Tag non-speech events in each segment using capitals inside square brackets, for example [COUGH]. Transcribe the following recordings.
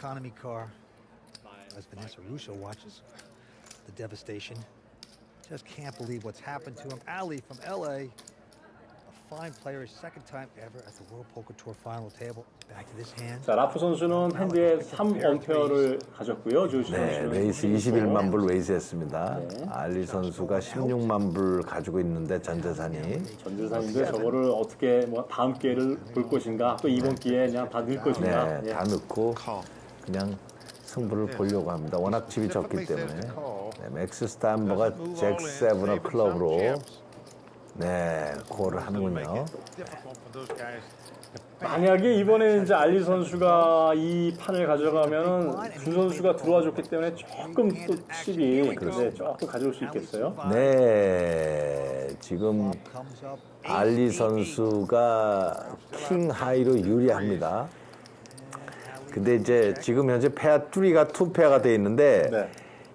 economy car as Vanessa Russo watches the devastation. Just can't believe what's happened to him. Ali from LA, a fine player, his second time ever at the World Poker Tour final table. Back to this hand. 자, 라프 선수는 핸드에 3원페어를 가졌고요. 조시 네, 레이스 21만 불 레이스했습니다. 네. 알리 선수가 16만 불 가지고 있는데 전 재산이 전재산인데 저거를 어떻게 뭐 다음 기회를 볼 것인가 또 이번 기회에 그냥 다 넣을 것인가 네, 예. 다 넣고 그냥 승부를 보려고 합니다. 워낙 칩이 적기 때문에. 네, 맥스 스탄버가 잭 세븐어 클럽으로 네 콜을 하는군요. 만약에 이번에 이제 알리 선수가 이 판을 가져가면은 준 선수가 들어와 줬기 때문에 조금 또 칩이 네, 조금 가져올 수 있겠어요. 네 지금 알리 선수가 킹 하이로 유리합니다. 근데 이제 지금 현재 페어 3가 투 페어가 돼 있는데 네.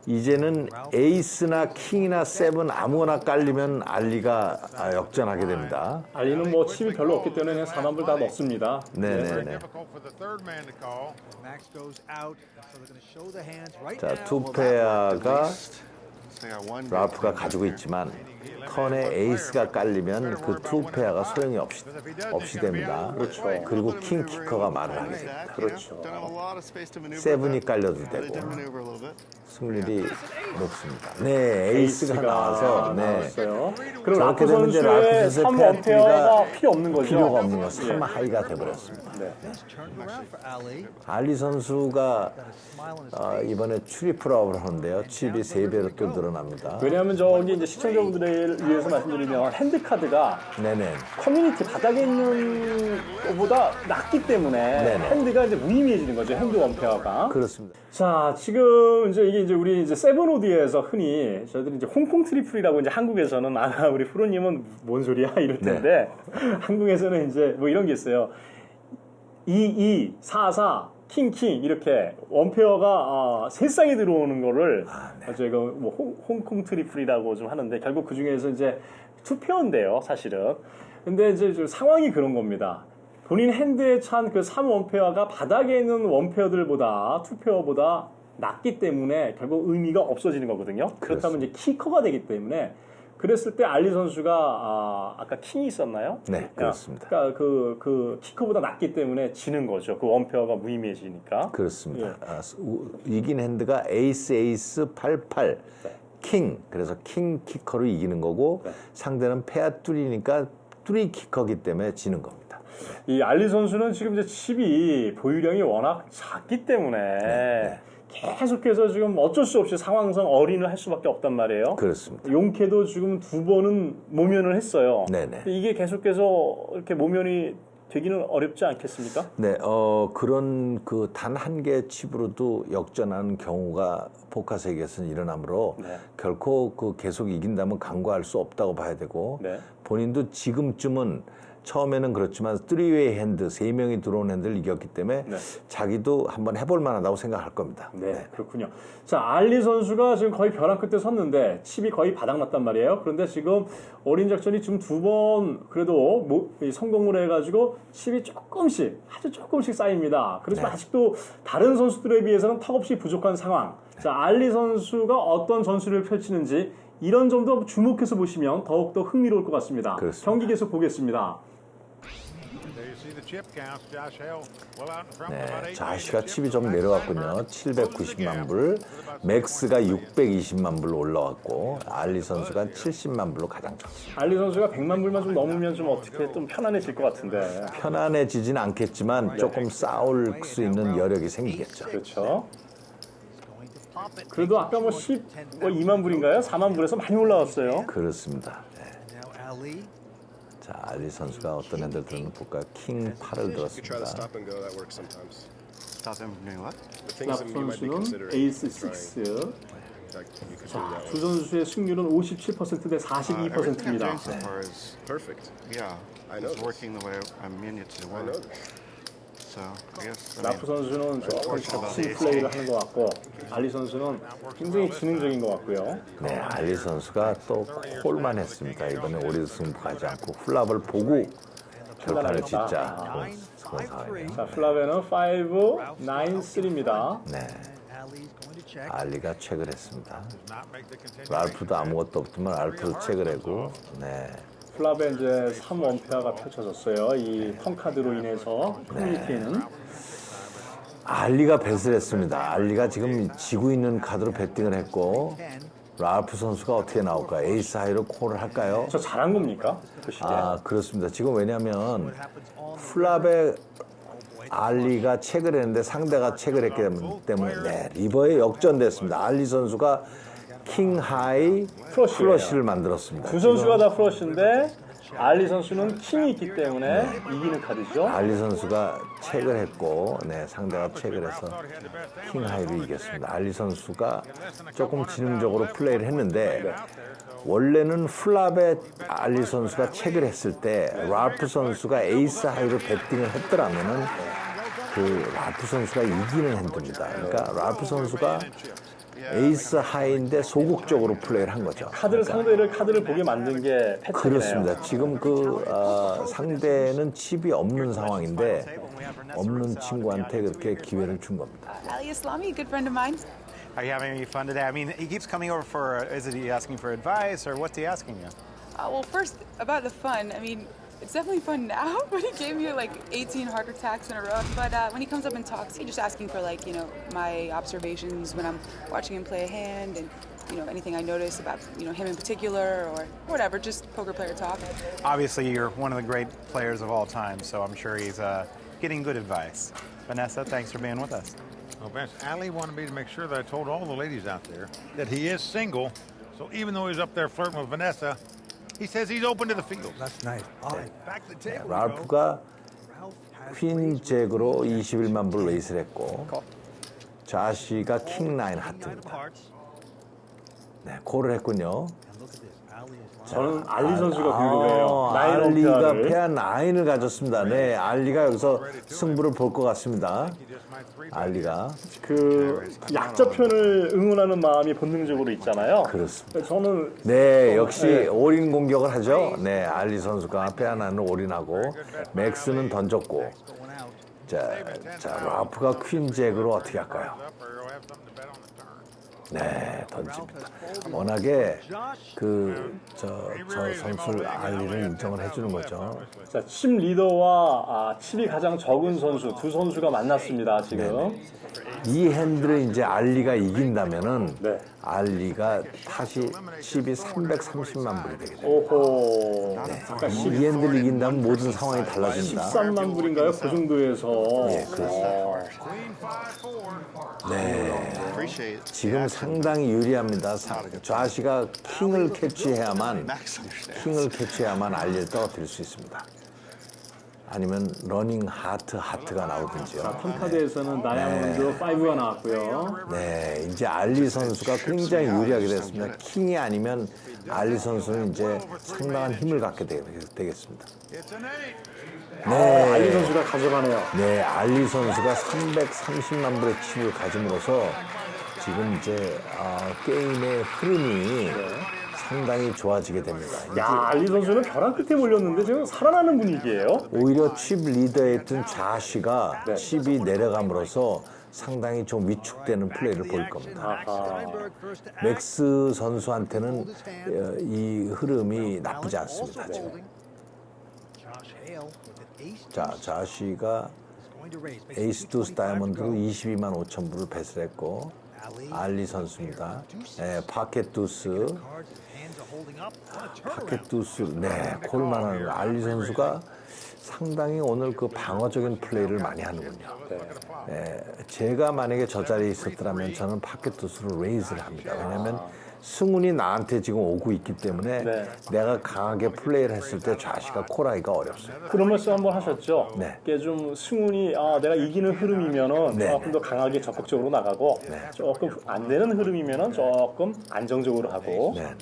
이제는 에이스나 킹이나 세븐 아무거나 깔리면 알리가 아, 역전하게 됩니다. 알리는 뭐 칩이 별로 없기 때문에 그냥 4만 불 다 넣습니다. 네네네. 자, now. 투 페어가 They got one 라프가 가지고 있지만 턴에 에이스가 깔리면 그 투 페어가 소용이 없이, 없이 됩니다. 그렇죠. 그리고 king 키커가 말을 하게 됩니다. 그렇죠. 세븐이. 깔려도 되고. 승률이 높습니다. 네, 에이스가 나와서 네. 그럼 라프 되면 이제 선수의 라프 선수의 3원페어가 페어가 필요 없는 거죠. 필요가 없는 거 예. 3 하이가 돼버렸습니다. 네. Ali. 알리 선수가 어, 이번에 트리플아웃을 하는데요. 칩이 3배로 또 늘어 납니다. 왜냐하면 저기 이제 시청자분들을 위해서 말씀드리면 핸드카드가 네네. 커뮤니티 바닥에 있는 것보다 낮기 때문에 네네. 핸드가 이제 무의미해지는 거죠. 핸드 원페어가. 그렇습니다. 자, 지금 이제 이게 이제 우리 이제 세븐오디에서 흔히 저희들이 이제 홍콩 트리플이라고 이제 한국에서는 아, 우리 프로님은 뭔 소리야 [LAUGHS] 이럴 텐데 한국에서는 이제 뭐 이런 게 있어요. 22, 44, 킹킹 이렇게 원페어가 아, 세 쌍이 들어오는 거를 저희가 뭐 홍, 홍콩 트리플이라고 좀 하는데 결국 그 중에서 이제 투페어인데요, 사실은. 근데 이제 좀 상황이 그런 겁니다. 본인 핸드에 찬 그 3원페어가 바닥에 있는 원페어들보다 투페어보다 낮기 때문에 결국 의미가 없어지는 거거든요. 그렇다면 이제 키커가 되기 때문에 그랬을 때 알리 선수가 아, 아까 킹이 있었나요? 네, 그렇습니다. 그러니까 그, 그 키커보다 낮기 때문에 지는 거죠. 그 원페어가 무의미해지니까. 그렇습니다. 예. 아, 이긴 핸드가 에이스 에이스 88킹 그래서 킹 키커로 이기는 거고 네. 상대는 페어 뚜리니까 뚜리 키커기 때문에 지는 겁니다. 이 알리 선수는 지금 이제 칩이 보유량이 워낙 작기 때문에 네, 계속해서 지금 어쩔 수 없이 상황상 어린을 할 수밖에 없단 말이에요. 그렇습니다. 용케도 지금 두 번은 모면을 했어요. 네네. 이게 계속해서 이렇게 모면이 되기는 어렵지 않겠습니까? 네, 어, 그런 그 단 한 개의 칩으로도 역전하는 경우가 포카 세계에서는 일어나므로 네. 결코 그 계속 이긴다면 강구할 수 없다고 봐야 되고 네. 본인도 지금쯤은 처음에는 그렇지만 쓰리웨이 핸드 세 명이 들어온 핸드를 이겼기 때문에 네. 자기도 한번 해볼 만하다고 생각할 겁니다. 네, 그렇군요. 자, 알리 선수가 지금 거의 벼랑 끝에 섰는데 칩이 거의 바닥났단 말이에요. 그런데 지금 어린 작전이 지금 두 번 그래도 모- 이 성공을 해가지고 칩이 조금씩 아주 조금씩 쌓입니다. 그렇지만 아직도 다른 선수들에 비해서는 턱없이 부족한 상황. 자, 알리 선수가 어떤 전술을 펼치는지 이런 점도 주목해서 보시면 더욱더 흥미로울 것 같습니다. 그렇습니다. 경기 계속 보겠습니다. 네, 자시가 칩이. 좀 내려갔군요. the 790만 gap 불, 맥스가 620만 불로 올라왔고 알리 선수가 70만 불로 가장 적습니다. 알리 선수가 100만 불만 좀 넘으면 좀 어떻게 좀 편안해질 것 같은데. 편안해지진 않겠지만 조금 싸울 수 있는 여력이 생기겠죠. 그렇죠. 그래도 아까 뭐 10, 뭐 2만 불인가요? 4만 불에서 많이 올라왔어요. 그렇습니다. 네. 알리 선수가 어떤 핸들 들었나 볼까요? 킹 8을 You try to 들었습니다. stop him from doing what? 랍 be 선수는 에이스 trying, 6. like you could do 자, 두. 선수의 승률은 57%대 Uh, everything I'm 42%입니다. doing so far is, Perfect. yeah, I know is this. working the way I mean it to I know work. 라프 선수는 조금 거친 플레이를 하는 것 같고 알리 선수는 굉장히 지능적인 것 같고요. 네, 알리 선수가 또 콜만 했습니다. 이번에 오리드 승부 가지 않고 훌랍을 보고 결판을. 짓자. 아. 그런, 상황이에요. 자, 플라베는 5, 9, 3입니다. 네. 알리가 체크를 했습니다. 랄프도 아무것도 없지만 랄프도 체크를 했고, 네. 플라베 이제 3원페어가 펼쳐졌어요. 이 턴카드로 인해서 커뮤니티에는 알리가 배스를 했습니다. 알리가 지금 지고 있는 카드로 배팅을 했고, 10. 랄프 선수가 어떻게 나올까? 에이스 하이로 콜을 할까요? 저 잘한 겁니까? 그 시기에. 아, 그렇습니다. 지금 왜냐면 on 플랍의 알리가 체크를 했는데 상대가 체크를 했기 때문에 네, 리버에 역전됐습니다. 알리 선수가 킹 하이 플러시예요. 플러시를 만들었습니다. 두 선수가 다 플러시인데 알리 선수는 킹이 있기 때문에 이기는 카드죠. 알리 선수가 체크를 했고 네, 상대가 체크를 해서 킹 하이로 이겼습니다. 알리 선수가 조금 지능적으로 플레이를 했는데 원래는 플랍의 알리 선수가 체크를 했을 때 랄프 선수가 에이스 하이로 배팅을 했더라면은 그 랄프 선수가 이기는 핸드입니다. 그러니까 랄프 선수가 에이스 하이인데 소극적으로 플레이를 한 거죠. 카드를 상대를 카드를 보게 만든 게 패턴이네요. 그렇습니다. 지금 그 어, 상대는 칩이 없는 상황인데 없는 친구한테 그렇게 기회를 준 겁니다. Ali Islami, a good friend of mine. Are you having any fun today? I mean, he keeps coming over for. Is he asking for advice or what's he asking you? Uh, well, first about the fun. I mean, it's definitely fun now, [LAUGHS] but he gave me like 18 heart attacks in a row. But uh, when he comes up and talks, he's just asking for like you know my observations when I'm watching him play a hand and you know anything I notice about you know him in particular or whatever, just poker player talk. Obviously, you're one of the great players of all time, so I'm sure he's uh, getting good advice. Vanessa, thanks for being with us. Well, Vince, Ali wanted me to make sure that I told all the ladies out there that he is single. So even though he's up there flirting with Vanessa, he says he's open to the field. That's nice. All right, back to the table. 랄프가 Ralph has 퀸 잭으로 21만 불 레이스를 했고 자시가 킹 나인 하트입니다. 네, 콜을 했군요. 저는 알리 선수가 유리해요. 아, 나인 알리가 원페어를. 페어 나인을 가졌습니다. 네, 알리가 여기서 승부를 볼 것 같습니다. 알리가 그 약자편을 응원하는 마음이 본능적으로 있잖아요. 그렇습니다. 저는 네, 역시 올인 공격을 하죠. 네, 알리 선수가 페어 나인을 올인하고 맥스는 던졌고. 자, 자 라프가 퀸 잭으로 어떻게 할까요? 네, 던집니다. 워낙에 그 저 저 선수를 알리를 인정을 해주는 거죠. 자, 칩 리더와 아, 칩이 가장 적은 선수 두 선수가 만났습니다. 지금. 이 핸들을 이제 알리가 이긴다면은 네. 알리가 다시 칩이 330만 불이 되게 돼요. 오호. 아까 이 핸들을 이긴다면 모든 상황이 달라진다. 13만 불인가요? 그 정도에서. 예, 그렇습니다. 네, Appreciate 지금 상당히 유리합니다. 사- 좌시가 킹을 캐치해야만. 킹을 캐치해야만 알리를 떨어뜨릴 수 있습니다. 아니면 러닝 하트 하트가 나오든지요. 턴카드에서는 다이아몬드 5가 나왔고요. 네, 이제 알리 선수가 굉장히 유리하게 됐습니다. 킹이 아니면 알리 선수는 이제 상당한 힘을 갖게 되, eight. 네, 알리 선수가 가져가네요. 네, 알리 선수가 330만 불의 칩을 가짐으로써 지금 이제 아, 게임의 흐름이 상당히 좋아지게 됩니다. 야, 알리 선수는 벼랑 끝에 몰렸는데 지금 살아나는 분위기예요. 오히려 칩 리더였던 자시가 네. 칩이 내려감으로써 상당히 좀 위축되는 플레이를 보일 겁니다. Act. 맥스 선수한테는 어, 이 흐름이 나쁘지 않습니다. 지금. 자, 자시가 에이스 it 투225 to 다이아몬드로 go. 22만 5천 불을 배설했고. 알리 선수입니다. 예, 파켓 두스, Cards, hands are holding up. What a turnaround. 파켓 두스, 네, 콜만한 알리 선수가 상당히 오늘 그 방어적인 플레이를 많이 하는군요. 예, 제가 만약에 저 자리에 있었더라면 저는 파켓 두스로 레이즈를 합니다. 왜냐하면 승훈이 나한테 지금 오고 있기 때문에 네. 내가 강하게 플레이를 했을 때 좌시가 콜하기가 어렵습니다. 그런 말씀 한번 하셨죠? 네. 이게 좀 승훈이 아, 내가 이기는 흐름이면은 네, 조금 더 강하게 적극적으로 나가고 조금 안 되는 흐름이면은 조금 안정적으로 하고 네, 네.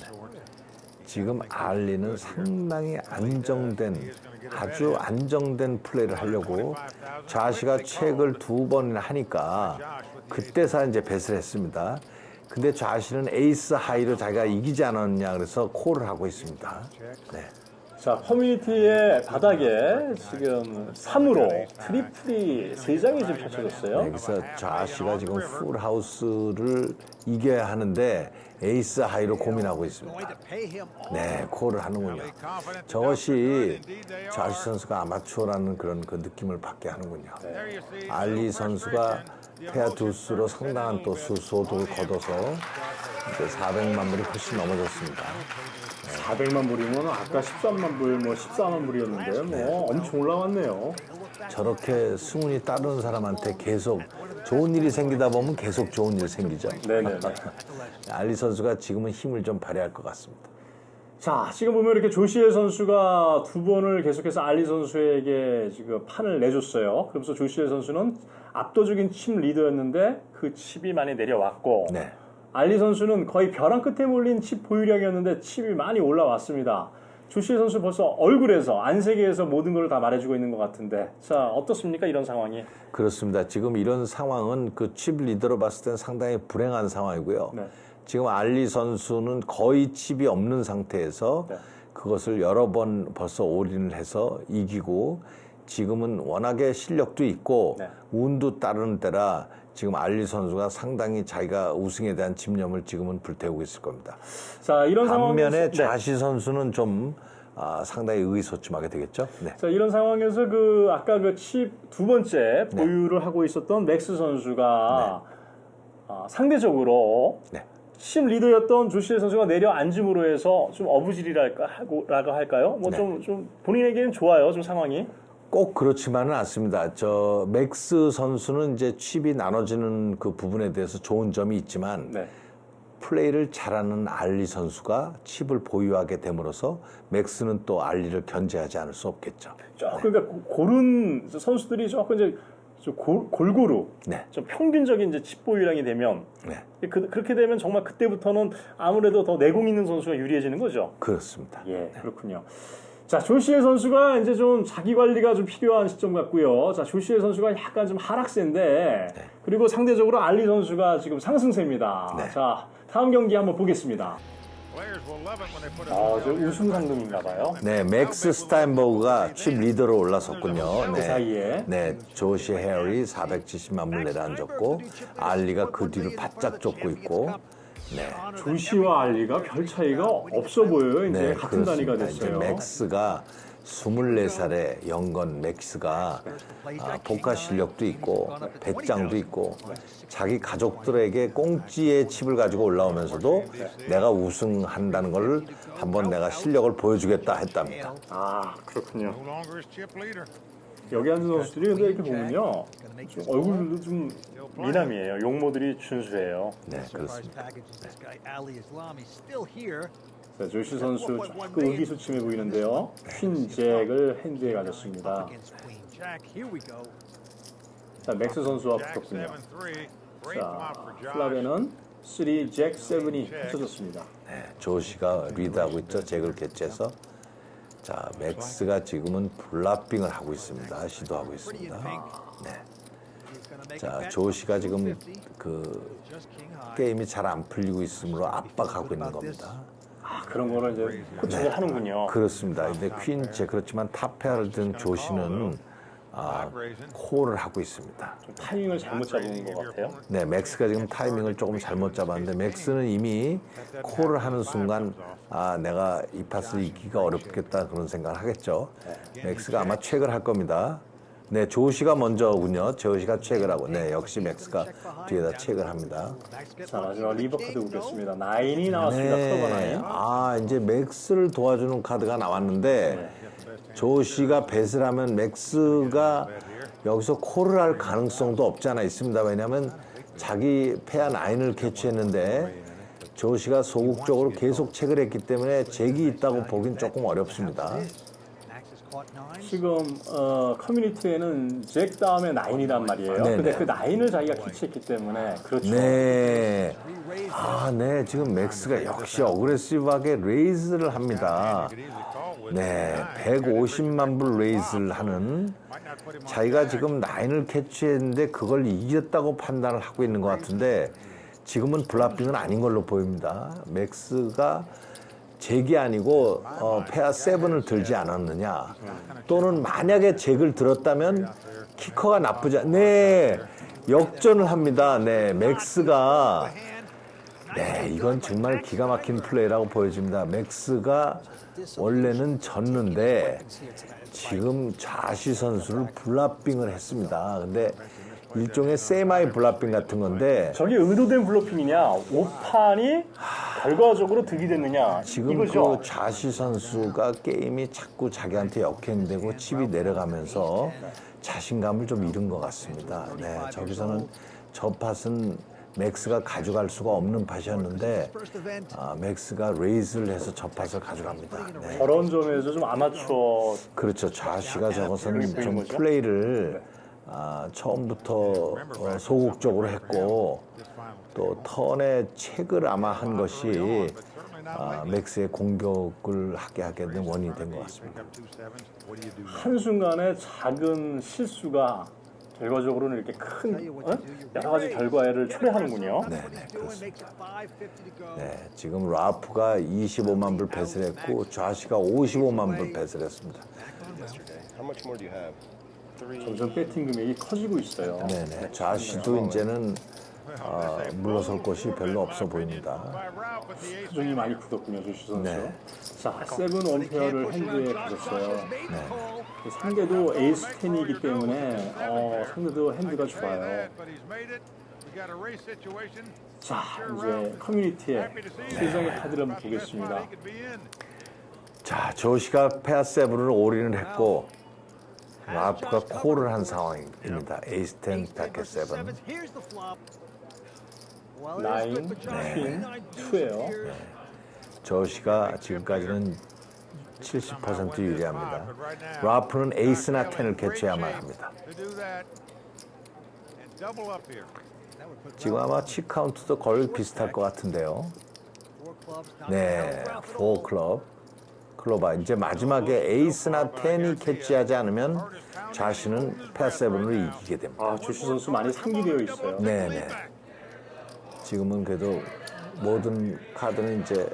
지금 알리는 상당히 안정된 아주 안정된 플레이를 하려고 자시가 책을 두 번이나 하니까 그때서 이제 배스를 했습니다. 근데 좌시는 에이스 하이로 자기가 이기지 않았냐 그래서 콜을 하고 있습니다. 네. 자, 커뮤니티의 바닥에 지금 3으로 트리플이 3장이 지금 펼쳐졌어요. 네, 그래서 좌시가 지금 풀하우스를 이겨야 하는데 에이스 하이로 고민하고 있습니다. 네, 콜을 하는군요. 저것이 좌시 선수가 아마추어라는 그런 그 느낌을 받게 하는군요. 알리 선수가 페아 두수로 상당한 또 수, 소득을 거둬서 이제 400만 불이 훨씬 넘어졌습니다. 400만 불이면 아까 13만 불, 뭐 14만 불이었는데요. 뭐 엄청 올라왔네요. 저렇게 승운이 따르는 사람한테 계속 좋은 일이 생기다 보면 계속 좋은 일이 생기죠. 네네네. [LAUGHS] 알리 선수가 지금은 힘을 좀 발휘할 것 같습니다. 자, 지금 보면 이렇게 조시엘 선수가 두 번을 계속해서 알리 선수에게 지금 판을 내줬어요. 그러면서 조시엘 선수는 압도적인 칩 리더였는데 그 칩이 많이 내려왔고 네. 알리 선수는 거의 벼랑 끝에 몰린 칩 보유량이었는데 칩이 많이 올라왔습니다. 조시엘 선수 벌써 얼굴에서 안세계에서 모든 걸 다 말해주고 있는 것 같은데 자 어떻습니까 이런 상황이? 그렇습니다. 지금 이런 상황은 그 칩 리더로 봤을 때는 상당히 불행한 상황이고요. 네. 지금 알리 선수는 거의 칩이 없는 상태에서 네. 그것을 여러 번 벌써 올인을 해서 이기고 지금은 워낙에 실력도 있고 네. 운도 따르는 때라 지금 알리 선수가 상당히 자기가 우승에 대한 집념을 지금은 불태우고 있을 겁니다. 자 이런 반면에 상황에서 네. 좌시 선수는 좀 아, 상당히 의기소침하게 되겠죠. 네. 자 이런 상황에서 그 아까 그 칩 두 번째 네. 보유를 하고 있었던 맥스 선수가 아, 상대적으로 네. 칩 리더였던 조시엘 선수가 내려앉음으로 해서 좀 어부질이랄까 하고 라고 할까요? 뭐 네. 좀좀 본인에게는 좋아요, 좀 상황이. 꼭 그렇지만은 않습니다. 저 맥스 선수는 이제 칩이 나눠지는 그 부분에 대해서 좋은 점이 있지만 네. 플레이를 잘하는 알리 선수가 칩을 보유하게 됨으로써 맥스는 또 알리를 견제하지 않을 수 없겠죠. 조금 그러니까 고- 고른 선수들이 조금 이제 좀 골, 골고루 네. 좀 평균적인 이제 칩 보유량이 되면 네. 그, 그렇게 되면 정말 그때부터는 아무래도 더 내공 있는 선수가 유리해지는 거죠. 그렇습니다. 예, 그렇군요. 자, 조시엘 선수가 이제 좀 자기 관리가 좀 필요한 시점 같고요. 자, 조시엘 선수가 약간 좀 하락세인데, 그리고 상대적으로 알리 선수가 지금 상승세입니다. 네. 자, 다음 경기 한번 보겠습니다. 아, 저 우승 상금인가 봐요. 네, 맥스 스타인버그가 칩 리더로 올라섰군요. 그 사이에. 네, 조시 헤어리 470만 불 내려앉았고 알리가 그 뒤를 바짝 쫓고 있고 네. 조시와 알리가 별 차이가 없어 보여요. 이제 네, 같은 단위가 그렇습니다. 됐어요. 이제 맥스가 24살의 영건 맥스가 아, 복가 실력도 있고 배짱도 있고 자기 가족들에게 꽁찌의 칩을 가지고 올라오면서도 내가 우승한다는 걸 한번 내가 실력을 보여주겠다 했답니다. 아, 그렇군요. 여기 앉은 선수들이 근데 이렇게 보면요. 좀 얼굴도 좀 미남이에요. 용모들이 준수해요. 네, 그렇습니다. 자, 조시 선수 조금 의기소침해 보이는데요. 퀸 잭을 핸드에 가졌습니다. 자, 맥스 선수와 붙었군요. 7-3. Great 자. 플라베는 3, 잭 7이 펼쳐졌습니다. 네, 조시가 리드하고 있죠. 잭을 개최해서 자 맥스가 지금은 블라핑을 하고 있습니다. 시도하고 있습니다. 네. 자 조시가 지금 그 게임이 잘 안 풀리고 있으므로 압박하고 있는 겁니다. 아, 그런 거를 이제 코치를 하는군요. 그렇습니다. 근데 퀸 제 그렇지만 탑페어를 든 조시는 아, 콜을 하고 있습니다. 좀 타이밍을 잘못 잡은 것 같아요. 네, 맥스가 지금 타이밍을 조금 잘못 잡았는데 맥스는 이미 콜을 하는 순간 아 내가 이 팟을 이기기가 어렵겠다 그런 생각을 하겠죠. 맥스가 아마 체크를 할 겁니다. 네, 조시가 먼저군요. 조시가 체크를 하고, 네, 역시 맥스가 뒤에다 체크를 합니다. 자, 마지막 리버 카드 보겠습니다. 나인이 나왔습니다. 나인. 네, 아 이제 맥스를 도와주는 카드가 나왔는데 조시가 뱃을 하면 맥스가 여기서 콜을 할 가능성도 없지 않아 있습니다. 왜냐하면 자기 페아 나인을 개최했는데 조시가 소극적으로 계속 체크를 했기 때문에 잭이 있다고 보긴 조금 어렵습니다. 지금 어, 커뮤니티에는 잭 다음에 나인이란 말이에요. 네네. 근데 그 나인을 자기가 캐치했기 때문에 그렇죠. 네. 아, 네. 지금 맥스가 역시 어그레시브하게 레이즈를 합니다. 네. 150만 불 레이즈를 하는 자기가 지금 나인을 캐치했는데 그걸 이겼다고 판단을 하고 있는 것 같은데 지금은 블라핑은 아닌 걸로 보입니다. 맥스가 잭이 아니고 어, 페어 세븐을 들지 않았느냐. 또는 만약에 잭을 들었다면 키커가 나쁘지 않... 네. 역전을 합니다. 네 맥스가. 네 이건 정말 기가 막힌 플레이라고 보여집니다. 맥스가 원래는 졌는데 지금 좌시 선수를 블라핑을 했습니다. 근데 일종의 세마이 블라핑 같은 건데 저게 의도된 블로핑이냐, 오판이 결과적으로 득이 됐느냐, 지금 이거죠. 그 좌시 선수가 게임이 자꾸 자기한테 역행되고 칩이 내려가면서 자신감을 좀 잃은 것 같습니다. 네, 저기서는 저 팟은 맥스가 가져갈 수가 없는 팟이었는데 아, 맥스가 레이즈를 해서 저 팟을 가져갑니다. 네. 저런 점에서 좀 아마추어 그렇죠. 좌시가 저것은 좀? 플레이를 아, 처음부터 어, 소극적으로 했고 또 턴에 책을 아마 한 것이 아, 맥스의 공격을 하게 하게 된 원인이 된 것 같습니다. 한순간에 작은 실수가 결과적으로는 이렇게 큰 어? 여러 가지 결과를 초래하는군요. 네, 네, 그렇습니다. 네, 지금 라프가 25만 불 배설 했고 좌시가 55만 불 배설 했습니다. 점점 배팅 금액이 커지고 있어요. 네, 네. 좌시도 이제는 아, 물러설 곳이 별로 없어 보입니다. 표정이 많이 굳었군요, 조시 선수. 네. 자, 세븐 원페어를 핸드에 가졌어요. 상대도 에이스 10이기 때문에 어, 상대도 핸드가 좋아요. 자, 이제 커뮤니티에 세 장의 카드를 한번 보겠습니다. 자, 조시가 페어 세븐을 올인을 했고 라프가 콜을 한 상황입니다. 에이스 10, 패켓 세븐. 나인, 퀸, 투예요. 조시가 지금까지는 70% 유리합니다. 라프는 에이스나 10을 개최해야만 합니다. 지금 아마 치 카운트도 거의 비슷할 것 같은데요. 네, 4 클럽. 클로바 이제 마지막에 에이스나 10이 캐치하지 않으면 자신은 페어 세븐으로 이기게 됩니다. 아, 조시 선수 많이 상기되어 있어요. 네, 네. 지금은 그래도 모든 카드는 이제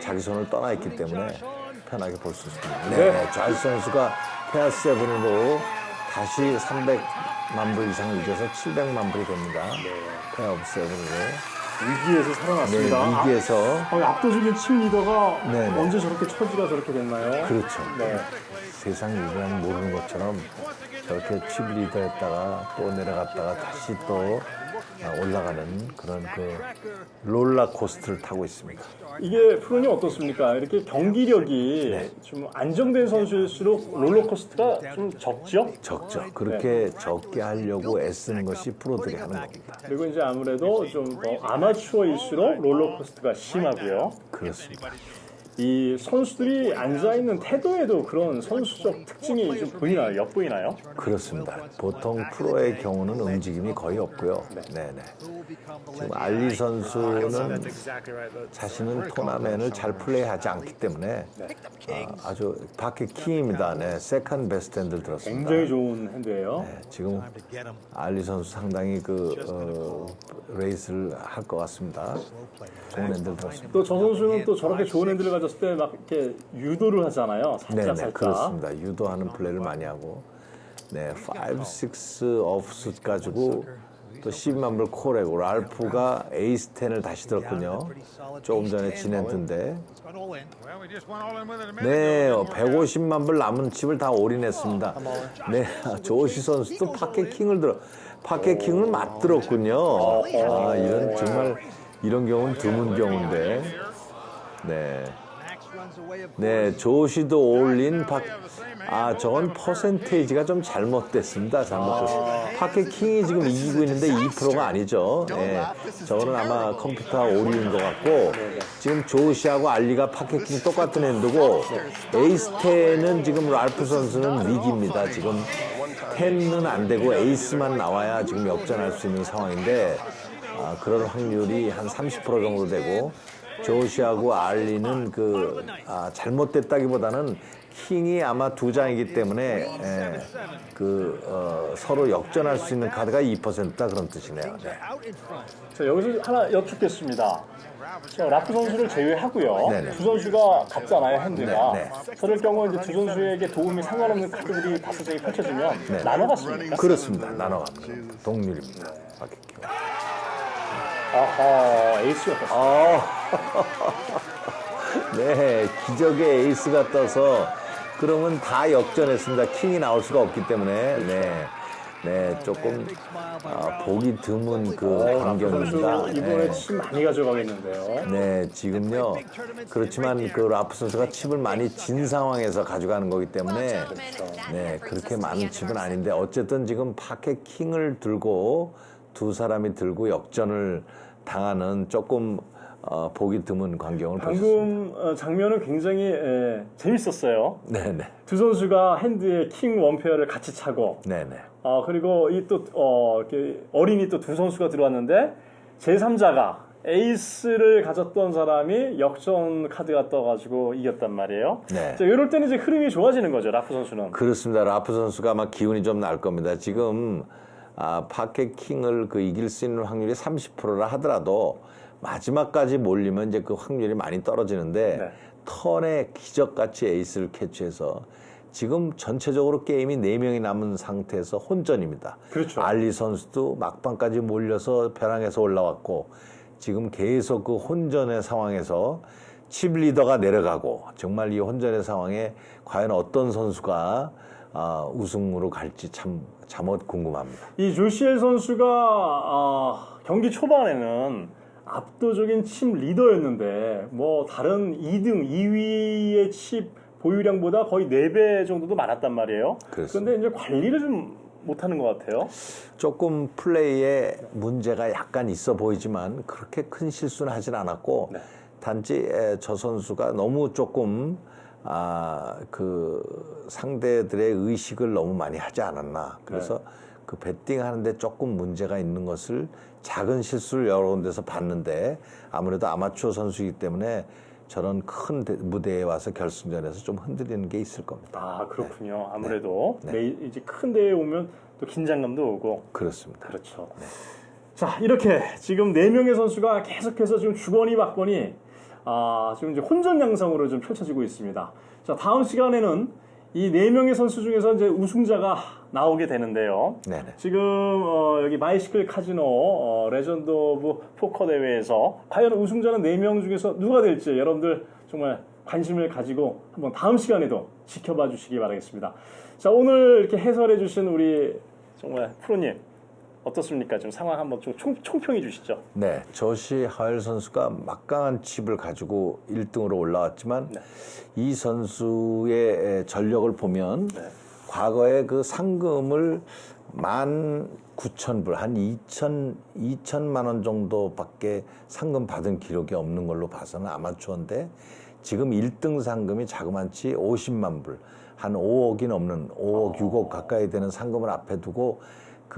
자기 손을 떠나 있기 때문에 편하게 볼 수 있습니다. 네, 좌지 선수가 페어 세븐으로 다시 300만 불 이상을 이겨서 700만 불이 됩니다. 페어 오브 세븐으로. 위기에서 네, 살아났습니다. 위기에서 아, 어, 압도적인 팀 리더가 네, 네. 언제 저렇게 처지가 저렇게 됐나요? 그렇죠. 네. 세상 일이란 모르는 것처럼 저렇게 칩 리더했다가 또 내려갔다가 다시 또 올라가는 그런 그 롤러코스터를 타고 있습니다. 이게 프로님 어떻습니까? 이렇게 경기력이 네. 좀 안정된 선수일수록 롤러코스터가 좀 적죠? 적죠. 그렇게 적게 하려고 애쓰는 것이 프로들이 하는 겁니다. 그리고 이제 아무래도 좀더 아마추어일수록 롤러코스터가 심하고요. 그렇습니다. 이 선수들이 앉아있는 태도에도 그런 선수적 특징이 좀 보이나요? 엿보이나요? 그렇습니다. 보통 프로의 경우는 움직임이 거의 없고요. 네, 네. 지금 알리 선수는 자신은 토너맨을 잘 플레이하지 않기 때문에 아, 주 바켓 킹입니다. 네, 세컨 베스트 핸드를 들었습니다. 굉장히 좋은 핸드예요. 네, 지금 알리 선수 상당히 그 어, 레이스를 할 것 같습니다. 좋은 핸드를 들었습니다. 또 저 선수는 또 저렇게 좋은 핸드를 가 졌을 때 막 이렇게 유도를 하잖아요. 살짝 네네 살짝. 그렇습니다. 유도하는 플레이를 많이 하고 네 5, 6 오프숫 가지고 또 12만 불 콜하고 랄프가 에이스 10을 다시 들었군요. 조금 전에 진핸드인데 네 150만 불 남은 칩을 다 올인했습니다. 네 [LAUGHS] 조시 선수도 파켓 킹을 들어 파켓 킹을 맞들었군요. 아 이런 정말 이런 경우는 드문 경우인데 네. 네, 조시도 올린 파, 아, 저건 퍼센테이지가 좀 잘못됐습니다. 잘못됐습니다. 파켓 킹이 지금 이기고 있는데 2%가 아니죠. 네, 저거는 아마 컴퓨터 오류인 것 같고, 지금 조시하고 알리가 파켓 킹 똑같은 핸드고, 에이스 10은 지금 랄프 선수는 위기입니다. 지금 10은 안 되고 에이스만 나와야 지금 역전할 수 있는 상황인데, 아, 그럴 확률이 한 30% 정도 되고, 조시하고 알리는 그 아, 잘못됐다기보다는 킹이 아마 두 장이기 때문에 예, 그 어, 서로 역전할 수 있는 카드가 2%다 그런 뜻이네요. 네. 자, 여기서 하나 여쭙겠습니다. 자, 라프 선수를 제외하고요. 네네. 두 선수가 같잖아요, 핸드가. 네, 그럴 경우 이제 두 선수에게 도움이 상관없는 카드들이 다섯 장이 펼쳐지면 네. 나눠갔습니까? 그렇습니다. 나눠갑니다. 동률입니다. 박익경. 아하, 에이스가 떴어. 어. [LAUGHS] 네, 기적의 에이스가 떠서 그러면 다 역전했습니다. 킹이 나올 수가 없기 때문에 네, 네 조금 아, 보기 드문 그 라프 선수 광경입니다. 이번에 네. 칩 많이 가져가겠는데요. 네, 지금요. 그렇지만 그 라프 선수가 칩을 많이 진 상황에서 가져가는 거기 때문에 네, 그렇게 많은 칩은 아닌데 어쨌든 지금 파켓 킹을 들고 두 사람이 들고 역전을 당하는 조금 어, 보기 드문 광경을 보셨습니다. 방금 어, 장면은 굉장히 에, 재밌었어요. 네, 네. 두 선수가 핸드에 킹 원페어를 같이 차고 네, 네. 아 그리고 이또 어, 어린이 또 두 선수가 들어왔는데 제 3자가 에이스를 가졌던 사람이 역전 카드가 떠가지고 이겼단 말이에요. 네. 자, 이럴 때는 이제 흐름이 좋아지는 거죠, 라프 선수는. 그렇습니다. 라프 선수가 아마 기운이 좀 날 겁니다. 지금 아, 파켓 킹을 그 이길 수 있는 확률이 30%라 하더라도 마지막까지 몰리면 이제 그 확률이 많이 떨어지는데 네. 턴에 기적같이 에이스를 캐치해서 지금 전체적으로 게임이 4명이 남은 상태에서 혼전입니다. 그렇죠. 알리 선수도 막판까지 몰려서 벼랑에서 올라왔고 지금 계속 그 혼전의 상황에서 칩 리더가 내려가고 정말 이 혼전의 상황에 과연 어떤 선수가 아, 우승으로 갈지 참 잠옷 궁금합니다. 이 조시엘 선수가 아, 경기 초반에는 압도적인 칩 리더였는데 뭐 다른 2등, 2위의 칩 보유량보다 거의 4배 정도도 많았단 말이에요. 그런데 이제 관리를 좀 못하는 것 같아요. 조금 플레이에 문제가 약간 있어 보이지만 그렇게 큰 실수는 하진 않았고 네. 단지 에, 저 선수가 너무 조금 아, 그 상대들의 의식을 너무 많이 하지 않았나. 그래서 네. 그 배팅 하는데 조금 문제가 있는 것을 작은 실수를 여러 군데서 봤는데 아무래도 아마추어 선수이기 때문에 저런 큰 대- 무대에 와서 결승전에서 좀 흔들리는 게 있을 겁니다. 아 그렇군요. 아무래도 네. 내 이제 큰 대회 오면 또 긴장감도 오고 그렇습니다. 그렇죠. 자 이렇게 지금 네 명의 선수가 계속해서 지금 주거니 받거니 아 지금 이제 혼전 양상으로 좀 펼쳐지고 있습니다. 자 다음 시간에는 이 네 명의 선수 중에서 이제 우승자가 나오게 되는데요. 네네. 지금 어, 여기 마이시클 카지노 어, 레전드 오브 포커 대회에서 과연 우승자는 4명 중에서 누가 될지 여러분들 정말 관심을 가지고 한번 다음 시간에도 지켜봐 주시기 바라겠습니다. 자 오늘 이렇게 해설해 주신 우리 정말 프로님 어떻습니까? 좀 상황 한번 좀 총, 총평해 주시죠. 네, 저시 하열 선수가 막강한 칩을 가지고 1등으로 올라왔지만 네. 이 선수의 전력을 보면 과거에 그 상금을 만 9천 불, 한 2천, 2천만 원 정도밖에 상금 받은 기록이 없는 걸로 봐서는 아마추어인데 지금 1등 상금이 자그만치 50만 불, 한 5억이 넘는 5억, 6억 가까이 되는 상금을 앞에 두고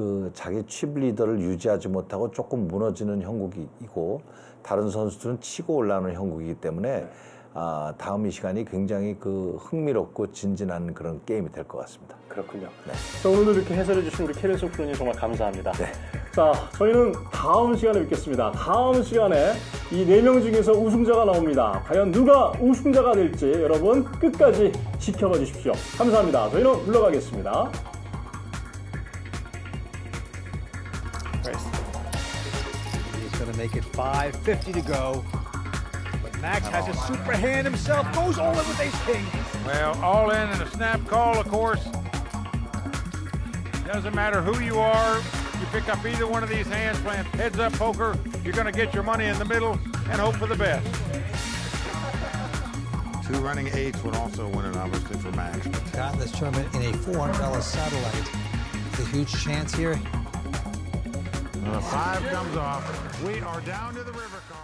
그 자기 칩 리더를 유지하지 못하고 조금 무너지는 형국이고 다른 선수들은 치고 올라오는 형국이기 때문에 아, 다음 이 시간이 굉장히 그 흥미롭고 진진한 그런 게임이 될 것 같습니다. 그렇군요. 네. 자 오늘도 이렇게 해설해 주신 우리 케빈 소프로님 정말 감사합니다. 네. 자 저희는 다음 시간에 뵙겠습니다. 다음 시간에 이 네 명 중에서 우승자가 나옵니다. 과연 누가 우승자가 될지 여러분 끝까지 지켜봐 주십시오. 감사합니다. 저희는 물러가겠습니다. Make it 5.50 to go. But Max has a super hand himself, goes all in with ace king. Well, all in and a snap call, of course. Doesn't matter who you are. You pick up either one of these hands playing heads up poker, you're going to get your money in the middle and hope for the best. Two running eights would also win it, obviously, for Max. Got this tournament in a $400 satellite. It's a huge chance here. Five comes off. We are down to the river car.